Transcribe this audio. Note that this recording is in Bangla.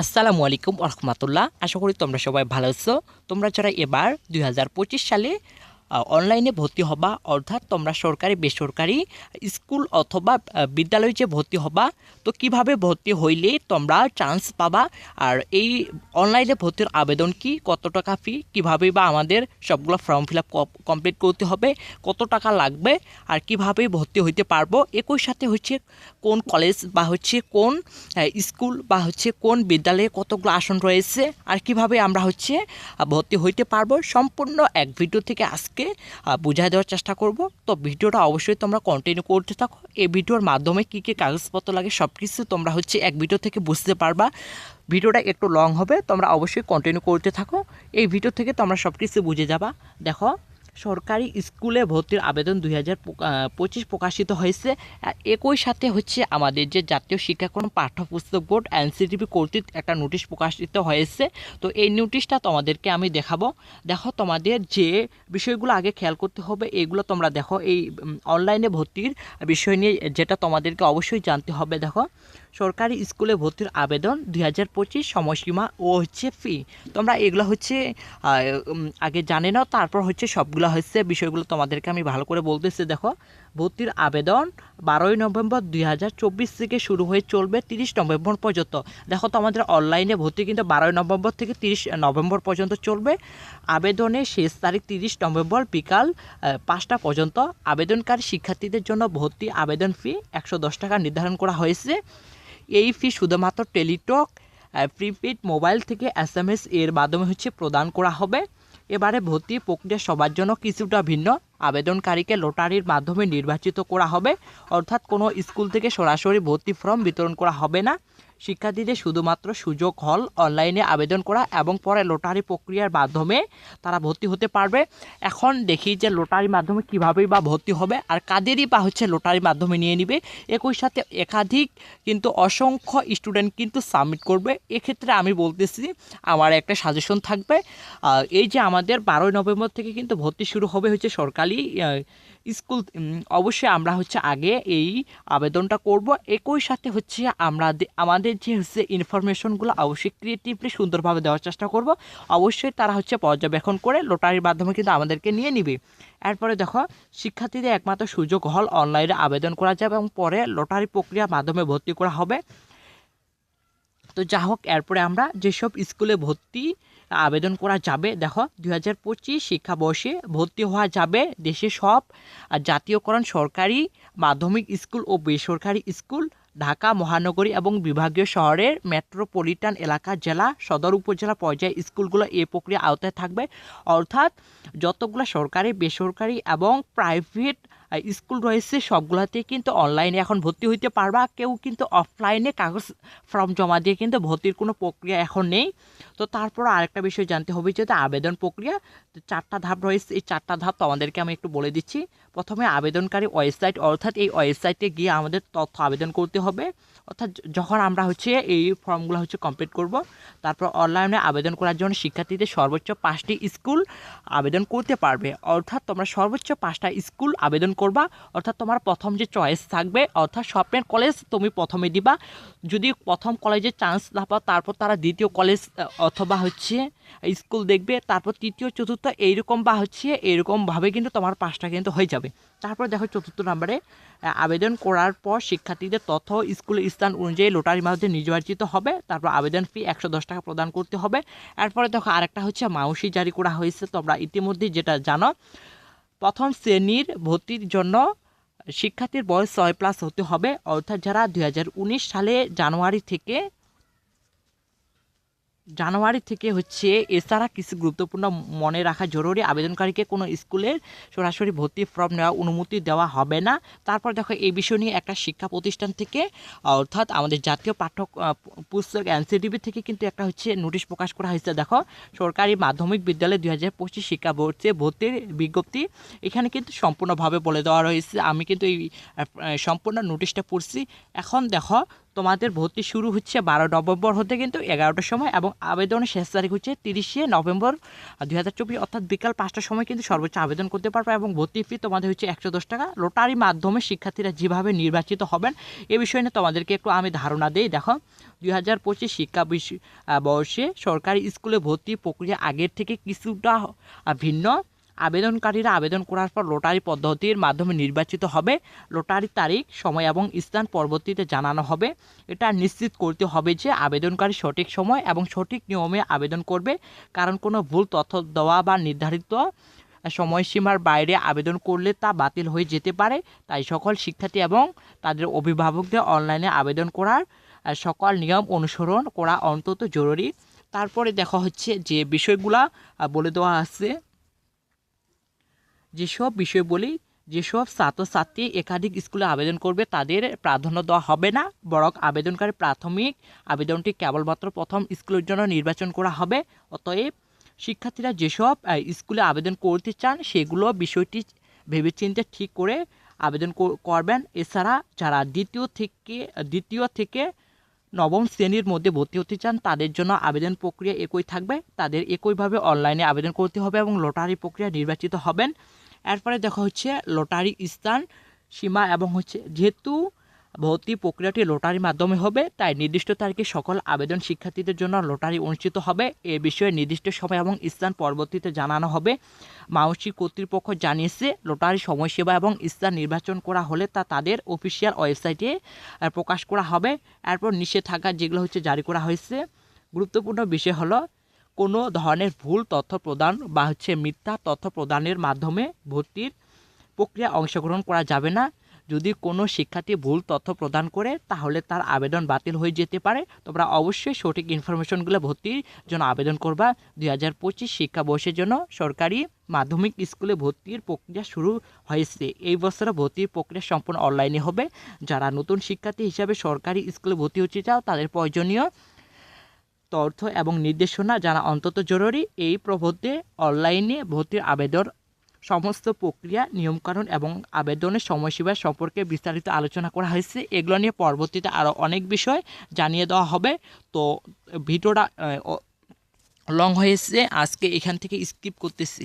আসসালামু আলাইকুম রহমতুল্লাহ। আশা করি তোমরা সবাই ভালো আছো। তোমরা যারা এবার দুই হাজার পঁচিশ সালে অনলাইনে ভর্তি হবা, অর্থাৎ তোমরা সরকারি, বেসরকারি স্কুল অথবা বিদ্যালয়ে যে ভর্তি হবা, তো কীভাবে ভর্তি হইলে তোমরা চান্স পাবা? আর এই অনলাইনে ভর্তির আবেদন কি? কত টাকা ফি কীভাবে বা আমাদের সবগুলো ফর্ম ফিল আপ কমপ্লিট করতে হবে? কত টাকা লাগবে? আর কীভাবে ভর্তি হইতে পারব? একই সাথে হচ্ছে কোন কলেজ বা হচ্ছে কোন স্কুল বা হচ্ছে কোন বিদ্যালয়ে কতগুলো আসন রয়েছে? আর কীভাবে আমরা হচ্ছে ভর্তি হইতে পারব? সম্পূর্ণ এক ভিডিও থেকে আজকে আহ, বুঝাই দেওয়ার চেষ্টা করব। তো ভিডিওটা অবশ্যই তোমরা কন্টিনিউ করতে থাকো। এই ভিডিওর মাধ্যমে কী কী কাগজপত্র লাগে সব কিছু তোমরা হচ্ছে এক ভিডিও থেকে বুঝতে পারবা। ভিডিওটা একটু লং হবে তোমরা অবশ্যই কন্টিনিউ করতে থাকো। এই ভিডিও থেকে তোমরা সব কিছু বুঝে যাবা। দেখো সরকারি স্কুলে ভর্তির আবেদন দুই হাজার পঁচিশ প্রকাশিত হয়েছে। একই সাথে হচ্ছে আমাদের যে জাতীয় শিক্ষাক্রম পাঠ্যপুস্তক বোর্ড এনসিটিভি কর্তৃক একটা নোটিশ প্রকাশিত হয়েছে। তো এই নোটিশটা তোমাদেরকে আমি দেখাবো। দেখো তোমাদের যে বিষয়গুলো আগে খেয়াল করতে হবে এইগুলো তোমরা দেখো। এই অনলাইনে ভর্তির বিষয় নিয়ে যেটা তোমাদেরকে অবশ্যই জানতে হবে। দেখো, সরকারি স্কুলে ভর্তির আবেদন দুই হাজার পঁচিশ সময়সীমা ও হচ্ছে ফি তোমরা এগুলো হচ্ছে আগে জানে না তারপর হচ্ছে সবগুলো হচ্ছে বিষয়গুলো তোমাদেরকে আমি ভালো করে বলতেছি। দেখো, ভর্তির আবেদন বারোই নভেম্বর দুই হাজার চব্বিশ থেকে শুরু হয়ে চলবে তিরিশ নভেম্বর পর্যন্ত। দেখো তো আমাদের অনলাইনে ভর্তি কিন্তু বারোই নভেম্বর থেকে তিরিশ নভেম্বর পর্যন্ত চলবে। আবেদনের শেষ তারিখ তিরিশ নভেম্বর বিকাল পাঁচটা পর্যন্ত। আবেদনকারী শিক্ষার্থীদের জন্য ভর্তি আবেদন ফি একশো দশ টাকা নির্ধারণ করা হয়েছে। এই ফি শুধুমাত্র টেলিটক প্রিপেড মোবাইল থেকে এস এর মাধ্যমে হচ্ছে প্রদান করা হবে। এবারে ভর্তি প্রক্রিয়া সবার জন্য কিছুটা ভিন্ন। আবেদনকারীকে লটারির মাধ্যমে নির্বাচিত করা হবে, অর্থাৎ কোনো স্কুল থেকে সরাসরি ভর্তি ফর্ম বিতরণ করা হবে না। শিক্ষার্থীদের শুধুমাত্র সুযোগ হল অনলাইনে আবেদন করা এবং পরে লটারি প্রক্রিয়ার মাধ্যমে তারা ভর্তি হতে পারবে। এখন দেখি যে লটারির মাধ্যমে কীভাবেই বা ভর্তি হবে আর কাদেরই বা হচ্ছে লটারির মাধ্যমে নিয়ে নিবে। একই সাথে একাধিক কিন্তু অসংখ্য স্টুডেন্ট কিন্তু সাবমিট করবে। এক্ষেত্রে আমি বলতেছি, আমার একটা সাজেশন থাকবে এই যে আমাদের বারোই নভেম্বর থেকে কিন্তু ভর্তি শুরু হবে হচ্ছে সরকারি স্কুল অবশ্যই আমরা হচ্ছে আগে এই আবেদনটা করব। একই সাথে হচ্ছে আমরা আমাদের যে হচ্ছে ইনফরমেশনগুলো অবশ্যই ক্রিয়েটিভলি সুন্দরভাবে দেওয়ার চেষ্টা করব। অবশ্যই তারা হচ্ছে পর্যবেক্ষণ করে লটারির মাধ্যমে কিন্তু আমাদেরকে নিয়ে নিবে। এরপরে দেখো, শিক্ষার্থীদের একমাত্র সুযোগ হল অনলাইনে আবেদন করা যাবে এবং পরে লটারি প্রক্রিয়ার মাধ্যমে ভর্তি করা হবে। তো যা হোক, এরপরে আমরা যেসব স্কুলে ভর্তি, আবেদন করা যাবে, দেখো, দুই হাজার পঁচিশ শিক্ষাবর্ষে ভর্তি হওয়া যাবে দেশে সব। জাতীয়করণ সরকারি, মাধ্যমিক স্কুল ও বেসরকারি স্কুল ঢাকা মহানগরী এবং বিভাগীয় শহরের মেট্রোপলিটান এলাকা, জেলা, সদর, উপজেলা পর্যায়ে স্কুলগুলো এই প্রক্রিয়া আওতায় থাকবে। অর্থাৎ যতগুলো সরকারি, বেসরকারি এবং প্রাইভেট স্কুল রয়েছে, সবগুলোতে কিন্তু অনলাইনে এখন ভর্তি হইতে পারবা। কেউ কিন্তু অফলাইনে কাগজ ফর্ম জমা দিয়ে কিন্তু ভর্তির কোনো প্রক্রিয়া এখন নেই। তো তারপর আরেকটা বিষয় জানতে হবে যে আবেদন প্রক্রিয়া, তো চারটা ধাপ রয়েছে। এই চারটা ধাপ তোমাদেরকে আমি একটু বলে দিচ্ছি। প্রথমে আবেদনকারী ওয়েবসাইট অর্থাৎ এই ওয়েবসাইটে গিয়ে আমাদের তথ্য আবেদন করতে হবে। অর্থাৎ যখন আমরা হচ্ছে এই ফর্মগুলো হচ্ছে কমপ্লিট করব, তারপর অনলাইনে আবেদন করার জন্য শিক্ষার্থীদের সর্বোচ্চ পাঁচটি স্কুল আবেদন করতে পারবে। অর্থাৎ তোমরা সর্বোচ্চ পাঁচটা স্কুল আবেদন করবা, অর্থাৎ তোমার প্রথম যে চয়েস থাকবে, অর্থাৎ স্বপ্নের কলেজ তুমি প্রথমে দিবা। যদি প্রথম কলেজে চান্স না পাও, তারপর তারা দ্বিতীয় কলেজ অথবা হচ্ছে স্কুল দেখবে, তারপর তৃতীয়, চতুর্থ, এইরকম বা হচ্ছে এইরকমভাবে কিন্তু তোমার পাঁচটা কিন্তু হয়ে যাবে। তারপর দেখো চতুর্থ নম্বরে আবেদন করার পর শিক্ষার্থীদের তথ্য স্কুলের স্থান অনুযায়ী লোটারির মাধ্যমে নির্বাচিত হবে। তারপর আবেদন ফি একশো দশ টাকা প্রদান করতে হবে। এরপরে দেখো আরেকটা হচ্ছে মাউসি জারি করা হয়েছে, তোমরা ইতিমধ্যেই যেটা জানো। প্রথম শ্রেণির ভর্তির জন্য শিক্ষার্থীর বয়স ছয় প্লাস হতে হবে। অর্থাৎ যারা দু হাজার উনিশ সালে জানুয়ারি থেকে জানুয়ারি থেকে হচ্ছে এছাড়া কিছু গুরুত্বপূর্ণ মনে রাখা জরুরি। আবেদনকারীকে কোনো স্কুলের সরাসরি ভর্তি ফর্ম নেওয়া অনুমতি দেওয়া হবে না। তারপর দেখো, এই বিষয় নিয়ে একটা শিক্ষা প্রতিষ্ঠান থেকে, অর্থাৎ আমাদের জাতীয় পাঠ্য পুস্তক এনসিডিবি থেকে কিন্তু একটা হচ্ছে নোটিশ প্রকাশ করা হয়েছে। দেখো, সরকারি মাধ্যমিক বিদ্যালয় দুই হাজার পঁচিশ শিক্ষা ভর্তি ভর্তির বিজ্ঞপ্তি এখানে কিন্তু সম্পূর্ণভাবে বলে দেওয়া রয়েছে। আমি কিন্তু এই সম্পূর্ণ নোটিশটা পড়ছি। এখন দেখো তোমাদের ভর্তি শুরু হচ্ছে বারো নভেম্বর হতে কিন্তু এগারোটার সময় এবং আবেদনের শেষ তারিখ হচ্ছে তিরিশে নভেম্বর দুই হাজার চব্বিশ, অর্থাৎ বিকাল পাঁচটার সময় কিন্তু সর্বোচ্চ আবেদন করতে পারবে এবং ভর্তি ফি তোমাদের হচ্ছে একশো দশ টাকা। লোটারি মাধ্যমে শিক্ষার্থীরা যেভাবে নির্বাচিত হবেন, এ বিষয়ে নিয়ে তোমাদেরকে একটু আমি ধারণা দিই। দেখো, দুই হাজার পঁচিশ শিক্ষা বর্ষে সরকারি স্কুলে ভর্তি প্রক্রিয়া আগের থেকে কিছুটা ভিন্ন। আবেদনকারীরা আবেদন করার পর লোটারি পদ্ধতির মাধ্যমে নির্বাচিত হবে। লোটারির তারিখ, সময় এবং স্থান পরবর্তীতে জানানো হবে। এটা নিশ্চিত করতে হবে যে আবেদনকারী সঠিক সময় এবং সঠিক নিয়মে আবেদন করবে। কারণ কোনো ভুল তথ্য দেওয়া বা নির্ধারিত সময়সীমার বাইরে আবেদন করলে তা বাতিল হয়ে যেতে পারে। তাই সকল শিক্ষার্থী এবং তাদের অভিভাবকদের অনলাইনে আবেদন করার সকল নিয়ম অনুসরণ করা অন্তত জরুরি। তারপরে দেখা হচ্ছে যে বিষয়গুলা বলে দেওয়া আছে। যেসব বিষয় বলি যেসব ছাত্রছাত্রী একাধিক স্কুলে আবেদন করবে, তাদের প্রাধান্য দেওয়া হবে না। বরং আবেদনকারী প্রাথমিক আবেদনটি কেবলমাত্র প্রথম স্কুলের জন্য নির্বাচন করা হবে। অতএব শিক্ষার্থীরা যেসব স্কুলে আবেদন করতে চান, সেগুলো বিষয়টি ভেবেচিন্তে ঠিক করে আবেদন করবেন। এছাড়া যারা দ্বিতীয় থেকে দ্বিতীয় থেকে নবম শ্রেণির মধ্যে ভর্তি হতে চান, তাদের জন্য আবেদন প্রক্রিয়া একই থাকবে। তাদের একইভাবে অনলাইনে আবেদন করতে হবে এবং লটারি প্রক্রিয়া নির্বাচিত হবেন। এরপরে দেখা হচ্ছে লটারি স্থান, সীমা এবং হচ্ছে যেহেতু ভর্তি প্রক্রিয়াটি লটারির মাধ্যমে হবে, তাই নির্দিষ্ট তারিখে সকল আবেদন শিক্ষার্থীদের জন্য লটারি অনুষ্ঠিত হবে। এ বিষয়ে নির্দিষ্ট সময় এবং স্থান পরবর্তীতে জানানো হবে। মাউসি কর্তৃপক্ষ জানিয়েছে, লটারি সময়সীমা এবং স্থান নির্বাচন করা হলে তা তাদের অফিসিয়াল ওয়েবসাইটে প্রকাশ করা হবে। এরপর নিষেধাজ্ঞা যেগুলো হচ্ছে জারি করা হয়েছে। গুরুত্বপূর্ণ বিষয় হলো কোনো ধরনের ভুল তথ্য প্রদান বা হচ্ছে মিথ্যা তথ্য প্রদানের মাধ্যমে ভর্তির প্রক্রিয়া অংশগ্রহণ করা যাবে না। যদি কোনো শিক্ষার্থী ভুল তথ্য প্রদান করে, তাহলে তার আবেদন বাতিল হয়ে যেতে পারে। তোমরা অবশ্যই সঠিক ইনফরমেশনগুলো ভর্তির জন্য আবেদন করবা। দুই হাজার পঁচিশ শিক্ষাবর্ষের জন্য সরকারি মাধ্যমিক স্কুলে ভর্তির প্রক্রিয়া শুরু হয়েছে। এই বছরে ভর্তির প্রক্রিয়া সম্পূর্ণ অনলাইনে হবে। যারা নতুন শিক্ষার্থী হিসাবে সরকারি স্কুলে ভর্তি হতে চাও, তাদের প্রয়োজনীয় তথ্য এবং নির্দেশনা জানা অন্তত জরুরি। এই প্রবন্ধে অনলাইনে ভর্তির আবেদন, সমস্ত প্রক্রিয়া, নিয়মকানুন এবং আবেদনের সময়সীমা সম্পর্কে বিস্তারিত আলোচনা করা হয়েছে। এগুলো নিয়ে পরবর্তীতে আরও অনেক বিষয় জানিয়ে দেওয়া হবে। তো ভিডিওটা লং হয়েছে। আজকে এখান থেকে স্কিপ করতেছি।